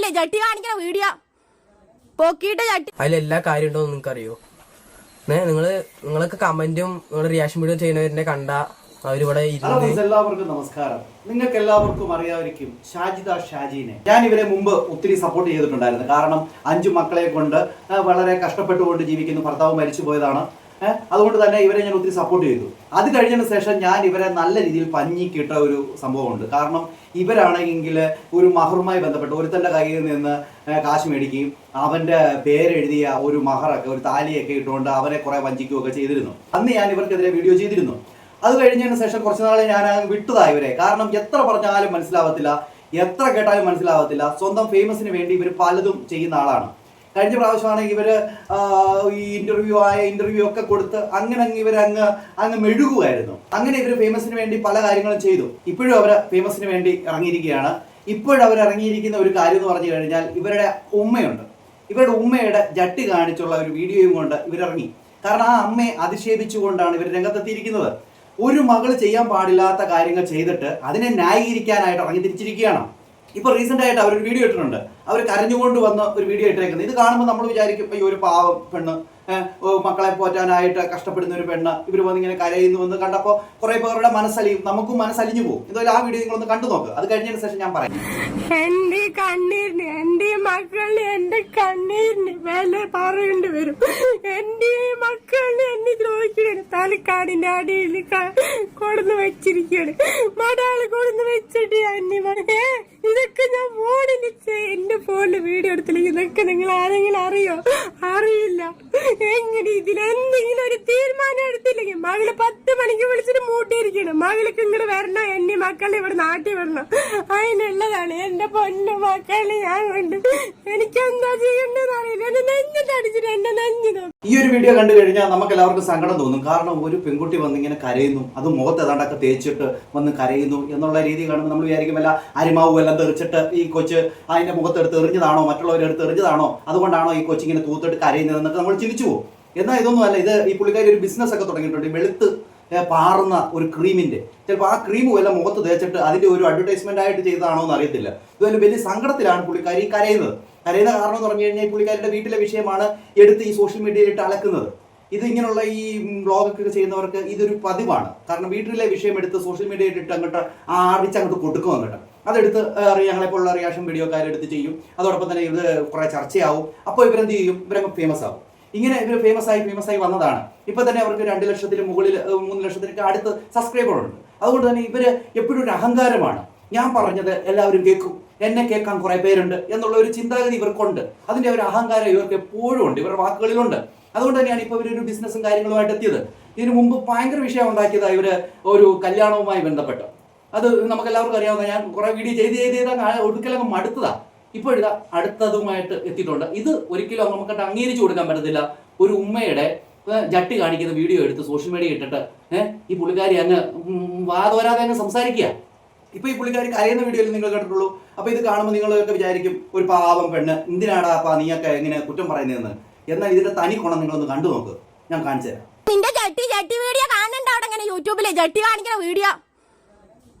യൂട്യൂബിലെ ജട്ടി കാണിക്കണ വീഡിയോ പൊക്കിയിട്ട് ജട്ടി. അതിലെല്ലാ കാര്യം ഉണ്ടോ നിങ്ങൾക്ക് അറിയോ ഏ നിങ്ങൾ നിങ്ങളൊക്കെ കമന്റും നിങ്ങൾ റിയാക്ഷൻ വീഡിയോ ചെയ്യുന്നവരെ കണ്ട അവരിവിടെ എല്ലാവർക്കും നമസ്കാരം. നിങ്ങൾക്ക് എല്ലാവർക്കും അറിയാമായിരിക്കും ഷാജിദ ഷാജിനെ. ഞാൻ ഇവരെ മുമ്പ് ഒത്തിരി സപ്പോർട്ട് ചെയ്തിട്ടുണ്ടായിരുന്നു. കാരണം അഞ്ചു മക്കളെ കൊണ്ട് വളരെ കഷ്ടപ്പെട്ടുകൊണ്ട് ജീവിക്കുന്നു. ഭർത്താവ് മരിച്ചു പോയതാണ് അതുകൊണ്ട് തന്നെ ഇവരെ ഞാൻ ഒത്തിരി സപ്പോർട്ട് ചെയ്തു. അത് കഴിഞ്ഞതിന് ശേഷം ഞാൻ ഇവരെ നല്ല രീതിയിൽ പഞ്ഞി പഞ്ഞിക്കിട്ട ഒരു സംഭവമുണ്ട്. കാരണം ഇവരാണെങ്കിൽ ഒരു മഹറുമായി ബന്ധപ്പെട്ട് ഒരുത്തന്റെ കയ്യിൽ നിന്ന് കാശ് മേടിക്കുകയും അവന്റെ പേരെഴുതിയ ഒരു മഹറൊക്കെ ഒരു താലിയൊക്കെ ഇട്ടുകൊണ്ട് അവരെ കുറെ വഞ്ചിക്കുകയൊക്കെ ചെയ്തിരുന്നു. അന്ന് ഞാൻ ഇവർക്കെതിരെ വീഡിയോ ചെയ്തിരുന്നു. അത് കഴിഞ്ഞതിന് ശേഷം കുറച്ച് നാളെ ഞാൻ വിട്ടതായി ഇവരെ. കാരണം എത്ര പറഞ്ഞാലും മനസ്സിലാവത്തില്ല എത്ര കേട്ടാലും മനസ്സിലാവത്തില്ല. സ്വന്തം ഫേമസിന് വേണ്ടി ഇവർ പലതും ചെയ്യുന്ന ആളാണ്. കഴിഞ്ഞ പ്രാവശ്യമാണ് ഇവർ ഈ ഇന്റർവ്യൂ ആയ ഇന്റർവ്യൂ ഒക്കെ കൊടുത്ത് അങ്ങനെ അങ്ങ് ഇവർ അങ്ങ് അങ്ങ് മെഴുകുമായിരുന്നു അങ്ങനെ ഇവർ ഫേമസിന് വേണ്ടി പല കാര്യങ്ങളും ചെയ്തു. ഇപ്പോഴും അവർ ഫേമസിന് വേണ്ടി ഇറങ്ങിയിരിക്കുകയാണ്. ഇപ്പോഴും അവർ ഇറങ്ങിയിരിക്കുന്ന ഒരു കാര്യം എന്ന് പറഞ്ഞു കഴിഞ്ഞാൽ ഇവരുടെ ഉമ്മയുണ്ട്. ഇവരുടെ ഉമ്മയുടെ ജട്ടി കാണിച്ചുള്ള ഒരു വീഡിയോയും കൊണ്ട് ഇവരിറങ്ങി. കാരണം ആ അമ്മയെ അധിക്ഷേപിച്ചുകൊണ്ടാണ് ഇവർ രംഗത്തെത്തിയിരിക്കുന്നത്. ഒരു മകൾ ചെയ്യാൻ പാടില്ലാത്ത കാര്യങ്ങൾ ചെയ്തിട്ട് അതിനെ ന്യായീകരിക്കാനായിട്ട് ഇറങ്ങി തിരിച്ചിരിക്കുകയാണ്. ഇപ്പൊ റീസെന്റ് ആയിട്ട് അവരൊരു വീഡിയോ ഇട്ടിട്ടുണ്ട്. അവർ കരഞ്ഞുകൊണ്ട് വന്ന ഒരു വീഡിയോ ഇട്ടേക്കുന്നത്. ഇത് കാണുമ്പോൾ നമ്മൾ വിചാരിക്കും ഈ ഒരു പാവം പെണ്ണ്. മക്കളെ പോറ്റാനായിട്ട് കഷ്ടപ്പെടുന്ന ഒരു പെണ്ണ്. ഇവർ വന്നിങ്ങനെ കരയുന്നു എന്ന് കണ്ടപ്പോൾ കുറെ പേരുടെ മനസ്സലിയും നമുക്കും മനസ്സലിഞ്ഞു പോകും. എന്തായാലും ആ വീഡിയോ നിങ്ങളൊന്ന് കണ്ടു നോക്ക്. അത് കഴിഞ്ഞതിന് ശേഷം ഞാൻ പറയാം. എന്റെ കണ്ണീരിന് എന്റെ മക്കളിന് എന്റെ കണ്ണീരിന് വില പറയേണ്ടി വരും. എന്റെ മക്കളിന് എന്നെ ദ്രോഹിക്കുകയാണ്. തലക്കാടിന്റെ അടിയിൽ കൊടുന്ന് വെച്ചിരിക്കുകയാണ്. മടാൾ കൊടുന്ന് വെച്ചിട്ട് അന്യ ഇതൊക്കെ ഞാൻ ഫോണിൽ എന്റെ ഫോണിൽ വീഡിയോ എടുത്തില്ലെങ്കിൽ ഇതൊക്കെ നിങ്ങൾ ആരെങ്കിലും അറിയോ? അറിയില്ല. എങ്ങനെ ഇതിൽ എന്തെങ്കിലും ഒരു തീരുമാനം എടുത്തില്ലെങ്കിൽ മകൾ പത്ത് മണിക്ക് വിളിച്ചിട്ട് മൂട്ടിയിരിക്കണം മകൾക്ക് ഇങ്ങോട്ട് വരണം എന്നെ മക്കളെ ഇവിടെ നാട്ടിൽ വരണം അതിനുള്ളതാണ് എന്റെ പൊന്നു മക്കളെ ഞാൻ കൊണ്ട് എനിക്ക് എന്താ ചെയ്യേണ്ടതെന്ന് അറിയില്ല. എന്നെ നെഞ്ഞിട്ട് തടിച്ചിട്ട് എന്റെ നെഞ്ഞു ഈ ഒരു വീഡിയോ കണ്ടു കഴിഞ്ഞാൽ നമുക്ക് എല്ലാവർക്കും സങ്കടം തോന്നും. കാരണം ഒരു പെൺകുട്ടി വന്ന് ഇങ്ങനെ കരയുന്നു. അത് മുഖത്ത് ഏതാണ്ടൊക്കെ തേച്ചിട്ട് വന്ന് കരയുന്നു എന്നുള്ള രീതി കാണുമ്പോൾ നമ്മൾ വിചാരിക്കുമല്ല അരിമാവും എല്ലാം തെറിച്ചിട്ട് ഈ കൊച്ച് അതിന്റെ മുഖത്തെടുത്ത് എറിഞ്ഞതാണോ? മറ്റുള്ളവരെടുത്ത് എറിഞ്ഞതാണോ? അതുകൊണ്ടാണോ ഈ കൊച്ചിങ്ങനെ തൂത്തിട്ട് കരയുന്നത് എന്നൊക്കെ നമ്മൾ ചിന്തിച്ചു പോകും എന്നാൽ ഇതൊന്നും അല്ല. ഇത് ഈ പുള്ളിക്കാരി ഒരു ബിസിനസ് ഒക്കെ തുടങ്ങിയിട്ടുണ്ട്. വെളുത്ത് പാറുന്ന ഒരു ക്രീമിന്റെ ചിലപ്പോൾ ആ ക്രീം വല്ല മുഖത്ത് തേച്ചിട്ട് അതിന്റെ ഒരു അഡ്വർടൈസ്മെന്റ് ആയിട്ട് ചെയ്തതാണോ എന്ന് അറിയത്തില്ല. ഇതുപോലെ വലിയ സങ്കടത്തിലാണ് പുള്ളിക്കാരി കരയുന്നത്. കരയുന്ന കാരണം എന്ന് പറഞ്ഞു കഴിഞ്ഞാൽ പുള്ളിക്കാരിയുടെ വീട്ടിലെ വിഷയമാണ് എടുത്ത് ഈ സോഷ്യൽ മീഡിയയിൽ ഇട്ട് അലക്കുന്നത്. ഇത് ഇങ്ങനെയുള്ള ഈ വ്ളോഗൊക്കെ ചെയ്യുന്നവർക്ക് ഇതൊരു പതിവാണ്. കാരണം വീട്ടിലെ വിഷയം എടുത്ത് സോഷ്യൽ മീഡിയയിൽ ഇട്ട് അങ്ങോട്ട് ആടിച്ച് അങ്ങോട്ട് കൊടുക്കും അങ്ങോട്ട്. അതെടുത്ത് ഞങ്ങളെപ്പോലുള്ള റിയാക്ഷൻ വീഡിയോക്കാരെടുത്ത് ചെയ്യും. അതോടൊപ്പം തന്നെ ഇത് കുറെ ചർച്ചയാവും. അപ്പോൾ ഇവരെന്ത് ചെയ്യും? ഇവരങ്ങ് ഫേമസ് ആവും. ഇങ്ങനെ ഇവർ ഫേമസ് ആയി ഫേമസ് ആയി വന്നതാണ്. ഇപ്പൊ തന്നെ അവർക്ക് രണ്ട് ലക്ഷത്തിന് മുകളിൽ മൂന്ന് ലക്ഷത്തിനൊക്കെ അടുത്ത് സബ്സ്ക്രൈബർ ഉണ്ട്. അതുകൊണ്ട് തന്നെ ഇവർ എപ്പോഴും ഒരു അഹങ്കാരമാണ്. ഞാൻ പറഞ്ഞത് എല്ലാവരും കേൾക്കും. എന്നെ കേൾക്കാൻ കുറെ പേരുണ്ട് എന്നുള്ള ഒരു ചിന്താഗതി ഇവർക്കുണ്ട്. അതിന്റെ ഒരു അഹങ്കാരം ഇവർക്ക് എപ്പോഴും ഉണ്ട്. ഇവരുടെ വാക്കുകളിലുണ്ട്. അതുകൊണ്ട് തന്നെയാണ് ഇപ്പൊ ഇവരൊരു ബിസിനസ്സും കാര്യങ്ങളുമായിട്ട് എത്തിയത്. ഇതിനു മുമ്പ് ഭയങ്കര വിഷയം ഉണ്ടാക്കിയത് ഇവർ ഒരു കല്യാണവുമായി ബന്ധപ്പെട്ട്. അത് നമുക്ക് എല്ലാവർക്കും അറിയാവുന്ന ഞാൻ കുറെ വീഡിയോ ചെയ്ത് ചെയ്ത് ചെയ്താൽ ഒടുക്കലങ്ങ് മടുത്തതാ. ഇപ്പോൾ ഇതാ അടുത്തതുമായിട്ട് എത്തിയിട്ടുണ്ട്. ഇത് ഒരിക്കലും നമുക്ക് അംഗീകരിച്ചു കൊടുക്കാൻ പറ്റത്തില്ല. ഒരു ഉമ്മയുടെ ജട്ടി കാണിക്കുന്ന വീഡിയോ എടുത്ത് സോഷ്യൽ മീഡിയ ഇട്ടിട്ട് ഏഹ്, ഈ പുള്ളിക്കാരി അങ്ങ് വാതോരാതെ അങ്ങ് സംസാരിക്കുക. ഇപ്പൊ ഈ പുള്ളിക്കാരി കരയുന്ന വീഡിയോയിൽ നിങ്ങൾ കേട്ടിട്ടുള്ളൂ. അപ്പൊ ഇത് കാണുമ്പോൾ നിങ്ങളൊക്കെ വിചാരിക്കും ഒരു പാവം പെണ്ണ് എന്തിനാടാ അപ്പാ നീയൊക്കെ ഇങ്ങനെ കുറ്റം പറയുന്നതെന്ന്? എന്നാൽ ഇതിന്റെ തനി കുണം നിങ്ങളൊന്ന് കണ്ടു നോക്ക് ഞാൻ കാണിച്ചു തരാം നിന്റെ ജട്ടി ജട്ടി വീഡിയോ കാണുന്നുണ്ടോ അവിടെ അങ്ങനെ യൂട്യൂബിലെ ജട്ടി കാണിക്കുന്ന വീഡിയോ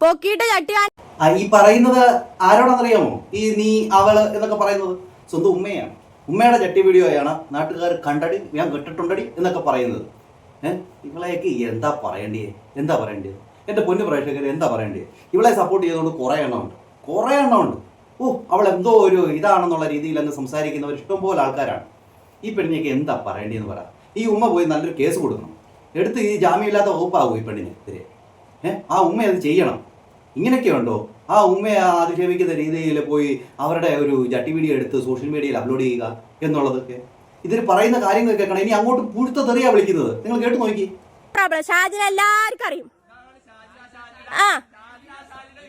കാണി ആ, ഈ പറയുന്നത് ആരോടാണെന്നറിയാമോ? ഈ നീ അവൾ എന്നൊക്കെ പറയുന്നത് സ്വന്തം ഉമ്മയാണ്. ഉമ്മയുടെ ചട്ടി വീഡിയോയാണ് നാട്ടുകാർ കണ്ടടി ഞാൻ കെട്ടിട്ടുണ്ടടി എന്നൊക്കെ പറയുന്നത്. ഏഹ് ഇവളെയൊക്കെ എന്താ പറയണ്ടേ എന്താ പറയേണ്ടത് എന്റെ പൊന്നു പ്രേക്ഷകർ എന്താ പറയേണ്ടത് ഇവളെ സപ്പോർട്ട് ചെയ്തുകൊണ്ട് കുറേ എണ്ണമുണ്ട്. കുറേ എണ്ണമുണ്ട്. ഓ അവൾ എന്തോ ഒരു ഇതാണെന്നുള്ള രീതിയിൽ അങ്ങ് സംസാരിക്കുന്നവർ ഇഷ്ടംപോലെ ആൾക്കാരാണ്. ഈ പെണ്ണിനെയൊക്കെ എന്താ പറയേണ്ടതെന്ന് പറ. ഈ ഉമ്മ പോയി നല്ലൊരു കേസ് കൊടുക്കണം. എടുത്ത് ഈ ജാമ്യമില്ലാത്ത വകുപ്പാകും ഈ പെണ്ണിന് എതിരെ ഏഹ് ആ ഉമ്മ അത് ചെയ്യണം. ഇങ്ങനെയൊക്കെ ഉണ്ടോ? ആ ഉമ്മയെ അധിക്ഷേപിക്കുന്ന രീതിയിൽ പോയി അവരുടെ ഒരു ജട്ടി വീഡിയോ എടുത്ത് സോഷ്യൽ മീഡിയയിൽ അപ്ലോഡ് ചെയ്യുക എന്നുള്ളതൊക്കെ. ഇതിൽ പറയുന്ന കാര്യങ്ങൾ കേൾക്കണം. ഇനി അങ്ങോട്ട് പുഴുത്ത തെറിയാ വിളിക്കുന്നത്. നിങ്ങൾ കേട്ട് നോക്കി. ഷാജിന് എല്ലാവർക്കും അറിയും. ആ.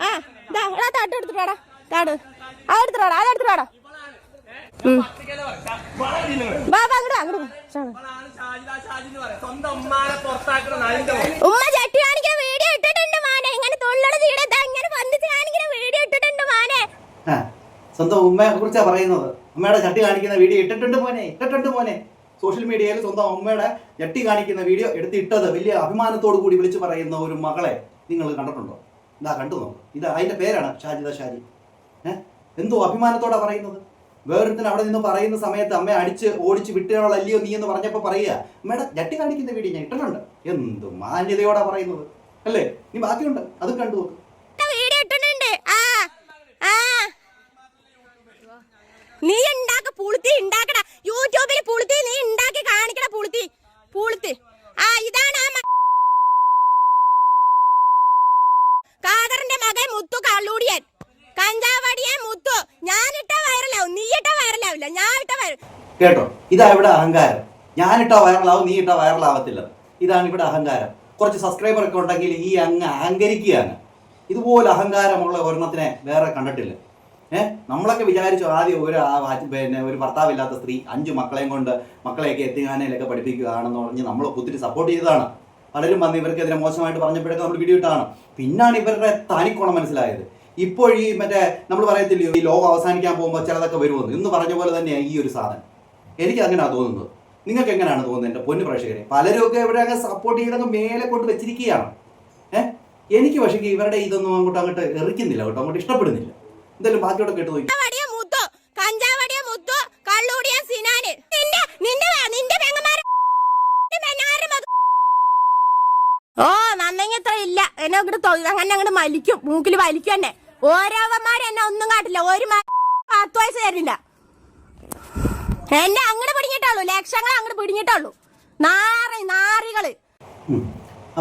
ആ. തട്ട് താട് അതെടുത്തിട്ട് സ്വന്തം ഉമ്മയെ കുറിച്ചാണ് പറയുന്നത്. ഉമ്മയുടെ ചട്ടി കാണിക്കുന്ന വീഡിയോ ഇട്ടിട്ടുണ്ട് മോനെ ഇട്ടിട്ടുണ്ട് മോനെ. സോഷ്യൽ മീഡിയയിൽ സ്വന്തം ഉമ്മയുടെ ചട്ടി കാണിക്കുന്ന വീഡിയോ എടുത്തിട്ടത് വലിയ അഭിമാനത്തോടു കൂടി വിളിച്ചു പറയുന്ന ഒരു മകളെ നിങ്ങൾ കണ്ടിട്ടുണ്ടോ? ഇതാ കണ്ടു നോക്കും. ഇത് അതിന്റെ പേരാണ് ഷാജിദ ഷാജി. ഏഹ് എന്തോ അഭിമാനത്തോടെ പറയുന്നത്? വേറൊരുത്തിന് അവിടെ നിന്ന് പറയുന്ന സമയത്ത് അമ്മയെ അടിച്ച് ഓടിച്ച് വിട്ടുകളല്ലയോ നീ എന്ന് പറഞ്ഞപ്പോൾ പറയുക അമ്മയുടെ ജട്ടി കാണിക്കുന്ന വീഡിയോ ഞാൻ ഇട്ടിട്ടുണ്ട്. എന്ത് മാന്യതയോടെ പറയുന്നത്? അല്ലേ? നീ ബാക്കിയുണ്ട്. അത് കണ്ടു നോക്ക് വീഡിയോ ഇട്ടിട്ടുണ്ട് ആ ആ നീ ഉണ്ടാക്ക പുളുത്തി ഉണ്ടാക്കട യൂട്യൂബിൽ പുളുത്തി നീ ഉണ്ടാക്കി കാണിക്കട പുളുത്തി. പുളുത്തി. ആ ഇതാണ് ആ കാദറിന്റെ മകൻ മുത്തു കള്ളൂടിയൻ. കഞ്ചാവടിയൻ മുത്തു. ഞാനിട്ട വൈറലാവും. നീ ഇട്ട വൈറലാവില്ല. ഞാൻ ഇട്ട വൈറൽ കേട്ടോ ഇതാ ഇവിടെ അഹങ്കാരം. ഞാനിട്ട വൈറലാവും നീ ഇട്ട വൈറലാവത്തില്ല. ഇതാണ് ഇവിടെ അഹങ്കാരം. കുറച്ച് സബ്സ്ക്രൈബർ ഒക്കെ ഉണ്ടെങ്കിൽ ഈ അങ്ങ് അഹങ്കരിക്കുകയാണ്. ഇതുപോലെ അഹങ്കാരമുള്ള ഒരെണ്ണത്തിനെ വേറെ കണ്ടിട്ടില്ല. ഏഹ് നമ്മളൊക്കെ വിചാരിച്ചു ആദ്യം ഒരു പിന്നെ ഒരു ഭർത്താവില്ലാത്ത സ്ത്രീ അഞ്ച് മക്കളെയും കൊണ്ട് മക്കളെയൊക്കെ എത്തിങ്ങാനയിലൊക്കെ പഠിപ്പിക്കുകയാണെന്ന് പറഞ്ഞ് നമ്മൾ ഒത്തിരി സപ്പോർട്ട് ചെയ്തതാണ്. പലരും വന്ന് ഇവർക്കെതിരെ മോശമായിട്ട് പറഞ്ഞപ്പോഴൊക്കെ നമ്മൾ വീഡിയോ ഇട്ടാണ് പിന്നാണ് ഇവരുടെ തനിക്കോണം മനസ്സിലായത്. ഇപ്പോൾ ഈ മറ്റേ നമ്മൾ പറയത്തില്ലയോ ഈ ലോകം അവസാനിക്കാൻ പോകുമ്പോൾ ചിലതൊക്കെ വരുമെന്ന്. ഇന്ന് പറഞ്ഞ പോലെ തന്നെയാണ് ഈ ഒരു സാധനം. എനിക്ക് അങ്ങനെയാണ് തോന്നുന്നത്. നിങ്ങൾക്ക് എങ്ങനെയാണ് തോന്നുന്നത് എന്റെ പൊന്നു പ്രേക്ഷകരെ? പലരും ഒക്കെ ഇവിടെ അങ്ങ് സപ്പോർട്ട് ചെയ്തങ്ങ് മേലെ കൊണ്ട് വെച്ചിരിക്കുകയാണ്. ഏഹ് എനിക്ക് പക്ഷേ ഇവരുടെ ഇതൊന്നും അങ്ങോട്ട് അങ്ങോട്ട് എറിക്കുന്നില്ല കേട്ടോ അങ്ങോട്ട് ഇഷ്ടപ്പെടുന്നില്ല. എന്തായാലും ബാക്കിയോടെ കേട്ട് നോക്കി. ഓ നന്നെങ്കിത്ര ഇല്ല. എന്നെ അങ്ങോട്ട് അങ്ങനെ അങ്ങോട്ട് മലിക്കും. മൂക്കിൽ വലിക്കും എന്നെ. ഓരോവന്മാരും എന്നെ ഒന്നും കാട്ടില്ല. ഒരു പത്ത് വയസ്സ് തരില്ല എന്നെ അങ്ങോട്ട് പിടിഞ്ഞിട്ടുള്ളൂ ലക്ഷങ്ങൾ അങ്ങോട്ട് പിടിഞ്ഞിട്ടുള്ളൂ നാറി നാറികൾ.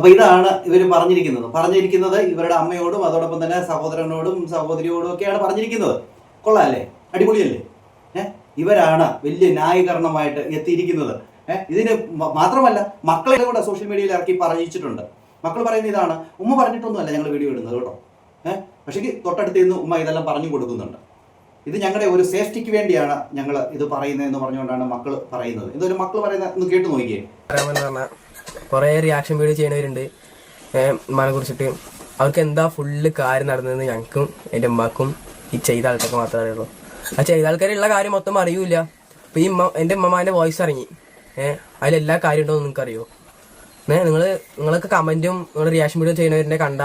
അപ്പൊ ഇതാണ് ഇവർ പറഞ്ഞിരിക്കുന്നത്. പറഞ്ഞിരിക്കുന്നത് ഇവരുടെ അമ്മയോടും അതോടൊപ്പം തന്നെ സഹോദരനോടും സഹോദരിയോടും ഒക്കെയാണ് പറഞ്ഞിരിക്കുന്നത്. കൊള്ളാല്ലേ? അടിപൊളിയല്ലേ? ഏഹ് ഇവരാണ് വലിയ ന്യായീകരണമായിട്ട് എത്തിയിരിക്കുന്നത്. ഏഹ് ഇതിന് മാത്രമല്ല മക്കളെ കൂടെ സോഷ്യൽ മീഡിയയിൽ ഇറക്കി പറഞ്ഞിട്ടുണ്ട് മക്കൾ പറയുന്ന ഇതാണ്. ഉമ്മ പറഞ്ഞിട്ടൊന്നുമല്ല ഞങ്ങൾ വീഡിയോ ഇടുന്നത് കേട്ടോ. ഏഹ് പക്ഷേ തൊട്ടടുത്ത് നിന്ന് ഉമ്മ ഇതെല്ലാം പറഞ്ഞു കൊടുക്കുന്നുണ്ട്. ഇത് ഞങ്ങളുടെ ഒരു സേഫ്റ്റിക്ക് വേണ്ടിയാണ് ഞങ്ങൾ ഇത് പറയുന്നത് എന്ന് പറഞ്ഞുകൊണ്ടാണ് മക്കൾ പറയുന്നത്. ഇതൊരു മക്കൾ പറയുന്ന ഒന്ന് കേട്ട് നോക്കിയേ. കുറേ റിയാക്ഷൻ വീഡിയോ ചെയ്യുന്നവരുണ്ട്. ഉമ്മാനെ കുറിച്ചിട്ട്. അവർക്ക് എന്താ ഫുള്ള് കാര്യം നടന്നതെന്ന് ഞങ്ങൾക്കും എന്റെ ഉമ്മാക്കും ഈ ചെയ്ത ആൾക്കാർക്ക് മാത്രമേ അറിയുള്ളൂ. ആ ചെയ്ത ആൾക്കാരുള്ള കാര്യം മൊത്തം അറിയൂല അപ്പൊ ഈ ഉമ്മ എന്റെ ഉമ്മമാന്റെ വോയിസ് ഇറങ്ങി. ഏഹ് അതിലെല്ലാ കാര്യം ഉണ്ടോ നിങ്ങൾക്ക് അറിയോ ഏഹ് നിങ്ങൾ നിങ്ങൾക്ക് കമന്റും നിങ്ങൾ റിയാക്ഷൻ വീഡിയോ ചെയ്യുന്നവരെ കണ്ട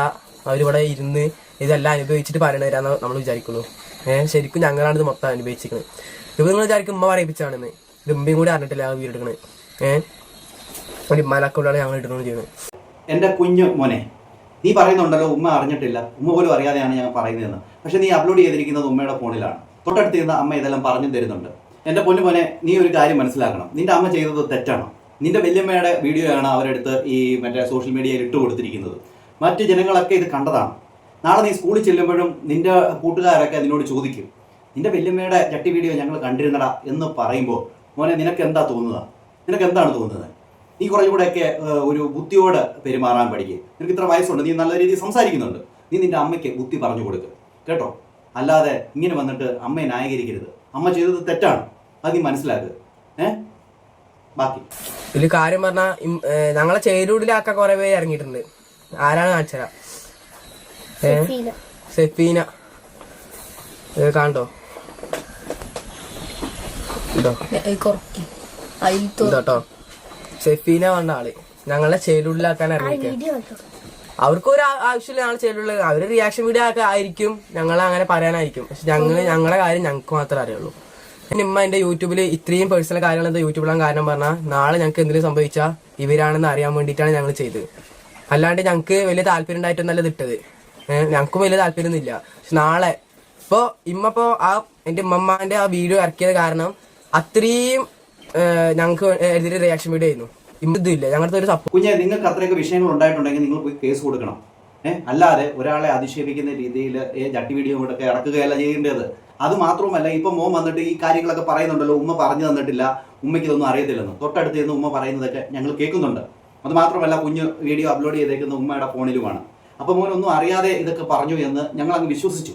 അവരിവിടെ ഇരുന്ന് ഇതെല്ലാം അനുഭവിച്ചിട്ട് പറയണവരാന്ന് നമ്മൾ വിചാരിക്കുന്നു ഏഹ് ശരിക്കും ഞങ്ങളാണ് ഇത് മൊത്തം അനുഭവിച്ചിരിക്കുന്നത് ഇത് നിങ്ങൾ വിചാരിക്കും ഉമ്മ പറയിപ്പിച്ചാണെന്ന് ഇത് ഉമ്മയും കൂടി അറിഞ്ഞിട്ടില്ല വീടെടുക്കണത് ഏഹ് ഒരു ഞങ്ങൾ ഇടുന്നത് ചെയ്യുന്നത് എന്റെ കുഞ്ഞു മോനെ നീ പറയുന്നുണ്ടല്ലോ ഉമ്മ അറിഞ്ഞിട്ടില്ല. ഉമ്മ പോലും അറിയാതെയാണ് ഞാൻ പറയുന്നതെന്ന്. പക്ഷെ നീ അപ്ലോഡ് ചെയ്തിരിക്കുന്നത് ഉമ്മയുടെ ഫോണിലാണ്. തൊട്ടടുത്തിരുന്ന അമ്മ ഇതെല്ലാം പറഞ്ഞു തരുന്നുണ്ട്. എന്റെ പൊന്നു മോനെ നീ ഒരു കാര്യം മനസ്സിലാക്കണം. നിന്റെ അമ്മ ചെയ്തത് തെറ്റാണ്. നിന്റെ വല്യമ്മയുടെ വീഡിയോയാണ് അവരെടുത്ത് ഈ മറ്റേ സോഷ്യൽ മീഡിയയിൽ ഇട്ട് കൊടുത്തിരിക്കുന്നത്. മറ്റ് ജനങ്ങളൊക്കെ ഇത് കണ്ടതാണ്. നാളെ നീ സ്കൂളിൽ ചെല്ലുമ്പോഴും നിന്റെ കൂട്ടുകാരൊക്കെ നിന്നോട് ചോദിക്കും. നിന്റെ വല്യമ്മയുടെ ചട്ടി വീഡിയോ ഞങ്ങൾ കണ്ടിരുന്നടാ എന്ന് പറയുമ്പോൾ മോനെ നിനക്ക് എന്താ തോന്നുക? നിനക്ക് എന്താണ് തോന്നുന്നത്? നീ കുറേ കൂടെയൊക്കെ ഏഹ്, ഒരു ബുദ്ധിയോട് പെരുമാറാൻ പഠിക്കുക നിനക്ക് ഇത്ര വയസ്സുണ്ട് നീ നല്ല രീതിയിൽ സംസാരിക്കുന്നുണ്ട്. നീ നിന്റെ അമ്മയ്ക്ക് ബുദ്ധി പറഞ്ഞു കൊടുക്കുക കേട്ടോ? അല്ലാതെ ഇങ്ങനെ വന്നിട്ട് അമ്മയെ ന്യായീകരിക്കരുത്. അമ്മ ചെയ്തത് തെറ്റാണ്. അത് നീ മനസ്സിലാക്കുക ഏ? ബാക്കി. ഒരു കാര്യം പറഞ്ഞാൽ ഞങ്ങളെ ചേരൂടിലാക്ക കുറെ പേര് ഇറങ്ങിയിട്ടുണ്ട്. ആരാണ് കാണിച്ചരാ? സെഫീന. ഇത് കാണട്ടോ സെഫീന വന്ന ആൾ. ഞങ്ങളെ ചേലുള്ളിലാക്കാൻ ഇറങ്ങിയിരിക്കുക അവർക്ക് ഒരു ആവശ്യമില്ല ഞങ്ങൾ ചേലുള്ള അവർ റിയാക്ഷൻ വീഡിയോ ഒക്കെ ആയിരിക്കും. ഞങ്ങൾ അങ്ങനെ പറയാനായിരിക്കും. പക്ഷെ ഞങ്ങൾ ഞങ്ങളുടെ കാര്യം ഞങ്ങൾക്ക് മാത്രമേ അറിയുള്ളൂ. നിമ്മ എന്റെ യൂട്യൂബിൽ ഇത്രയും പേഴ്സണൽ കാര്യങ്ങൾ എന്താ യൂട്യൂബിലാണ് കാരണം പറഞ്ഞാൽ നാളെ ഞങ്ങൾക്ക് എന്തെങ്കിലും സംഭവിച്ചാൽ ഇവരാണെന്ന് അറിയാൻ വേണ്ടിയിട്ടാണ് ഞങ്ങൾ ചെയ്തത്. അല്ലാണ്ട് ഞങ്ങൾക്ക് വലിയ താല്പര്യം ഉണ്ടായിട്ടൊന്നല്ല ഇട്ടത്. ഞങ്ങൾക്കും വലിയ താല്പര്യമൊന്നുമില്ല പക്ഷെ നാളെ ഇപ്പോ ഇമ്മ ഇപ്പോ ആ എന്റെ ഉമ്മമ്മാന്റെ ആ വീഡിയോ ഇറക്കിയത് കാരണം അത്രയും ഞങ്ങൾക്ക് എഴുതിയിട്ട് റിയാക്ഷൻ വീഡിയോ ആയിരുന്നു. ഇമ്മ ഞങ്ങളുടെ ഒരു സപ്പോർട്ട് കുഞ്ഞെ നിങ്ങൾക്ക് അത്രയൊക്കെ വിഷയങ്ങൾ ഉണ്ടായിട്ടുണ്ടെങ്കിൽ നിങ്ങൾ പോയി കേസ് കൊടുക്കണം. ഏഹ് അല്ലാതെ ഒരാളെ അധിക്ഷേപിക്കുന്ന രീതിയിൽ ജട്ടി വീഡിയോ കൊണ്ടൊക്കെ ഇറക്കുകയല്ല ചെയ്യേണ്ടത്. അത് മാത്രവുമല്ല ഇപ്പൊ മോൻ വന്നിട്ട് ഈ കാര്യങ്ങളൊക്കെ പറയുന്നുണ്ടല്ലോ ഉമ്മ പറഞ്ഞു തന്നിട്ടില്ല ഉമ്മയ്ക്ക് ഇതൊന്നും അറിയത്തില്ലെന്ന്. തൊട്ടടുത്ത് നിന്ന് ഉമ്മ പറയുന്നതൊക്കെ ഞങ്ങൾ കേൾക്കുന്നുണ്ട്. അത് മാത്രമല്ല കുഞ്ഞ് വീഡിയോ അപ്ലോഡ് ചെയ്തേക്കുന്ന ഉമ്മയുടെ ഫോണിലുമാണ്. അപ്പോൾ മോൻ ഒന്നും അറിയാതെ ഇതൊക്കെ പറഞ്ഞു എന്ന് ഞങ്ങൾ അങ്ങ് വിശ്വസിച്ചു.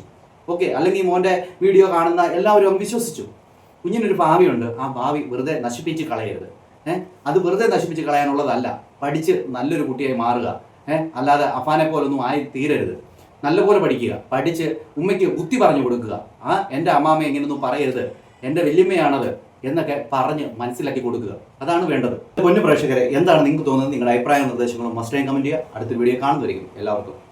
ഓക്കെ അല്ലെങ്കിൽ മോന്റെ വീഡിയോ കാണുന്ന എല്ലാവരും അങ്ങ് വിശ്വസിച്ചു. കുഞ്ഞിനൊരു ഭാവിയുണ്ട്. ആ ഭാവി വെറുതെ നശിപ്പിച്ച് കളയരുത്. ഏഹ് അത് വെറുതെ നശിപ്പിച്ച് കളയാനുള്ളതല്ല. പഠിച്ച് നല്ലൊരു കുട്ടിയായി മാറുക. ഏഹ് അല്ലാതെ അഫാനെ പോലൊന്നും ആയി തീരരുത്. നല്ലപോലെ പഠിക്കുക. പഠിച്ച് ഉമ്മയ്ക്ക് ബുദ്ധി പറഞ്ഞു കൊടുക്കുക. ആ എന്റെ അമ്മാമ്മ എങ്ങനെയൊന്നും പറയരുത്. എന്റെ വല്യമ്മയാണത് എന്നൊക്കെ പറഞ്ഞ് മനസ്സിലാക്കി കൊടുക്കുക. അതാണ് വേണ്ടത്. പൊന്നു പ്രേക്ഷകരെ എന്താണ് നിങ്ങൾക്ക് തോന്നുന്നത്? നിങ്ങളുടെ അഭിപ്രായ നിർദ്ദേശങ്ങളും മസ്റ്റ് കമന്റ് ചെയ്യുക. അടുത്ത വീഡിയോ കാണുന്നതായിരിക്കും എല്ലാവർക്കും